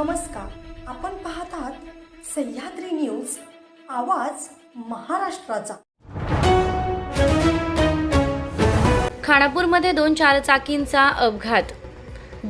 नमस्कार. आपण पाहत आहात सह्याद्री न्यूज आवाज महाराष्ट्राचा. खानापूरमध्ये दोन चारचाकींचा अपघात.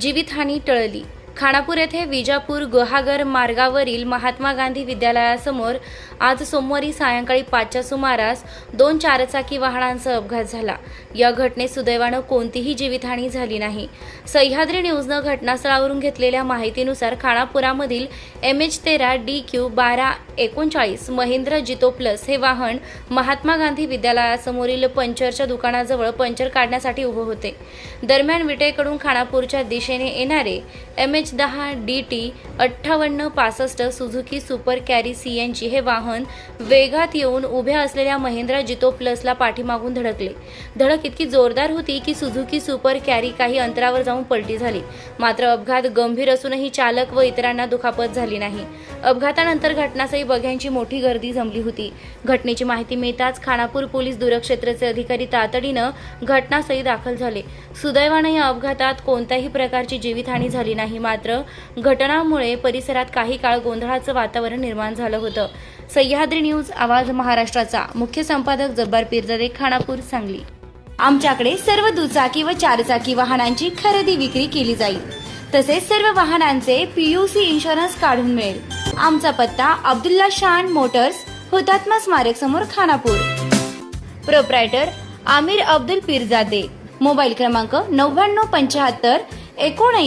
जीवितहानी टळली. खानापूर येथे विजापूर गुहागर मार्गावरील महात्मा गांधी विद्यालयासमोर आज सोमवारी सायंकाळी पाचच्या सुमारास दोन चारचाकी वाहनांचा अपघात झाला. या घटनेत सुदैवानं कोणतीही जीवितहानी झाली नाही. सह्याद्री न्यूजनं घटनास्थळावरून घेतलेल्या माहितीनुसार खानापुरामधील एम एच तेरा डी क्यू बारा एकोणचाळीस महिंद्र जितो प्लस हे वाहन महात्मा गांधी विद्यालयासमोरील पंचरच्या दुकानाजवळ पंचर काढण्यासाठी उभे होते. दरम्यान विटेकडून खानापूरच्या दिशेने येणारे एम एच दहा डी टी अठ्ठावन्न पासष्ट Suzuki super carry C N G हे वाहन वेगात येऊन उभ्या असलेल्या महिंद्रा जितो प्लसला पाठीमागून धडकले. धडक इतकी जोरदार होती की सुझुकी सुपर कॅरी काही अंतरावर जाऊन पलटी झाली. मात्र अपघात गंभीर असूनही चालक व इतरांना दुखापत झाली नाही. अपघातानंतर घटनास्थळी बघ्यांची मोठी गर्दी जमली होती. घटनेची माहिती मिळताच खानापूर पोलीस दूरक्षेत्राचे अधिकारी तातडीनं घटनास्थळी दाखल झाले. सुदैवानं या अपघातात कोणत्याही प्रकारची जीवितहानी झाली नाही. मात्र घटनामुळे परिसरात काही काळ गोंधळाचं वातावरण निर्माण झालं होतं. सह्याद्री न्यूज आवाज महाराष्ट्राचा. मुख्य संपादक जब्बार पिरदरे खानापूर सांगली. आमच्याकडे सर्व दुचाकी व चारचाकी वाहनांची खरेदी विक्री केली जाईल. तसेच सर्व वाहनांचे पीयूसी इन्शुरन्स काढून मिळेल. आमचा पत्ता अब्दुल्ला शान मोटर्स हुतात्मा स्मारक समोर खानापूर. प्रोप्रायटर आमिर अब्दुल पिरजादे. मोबाईल क्रमांक नव्याण्णव पंच्याहत्तर एकोणऐंशी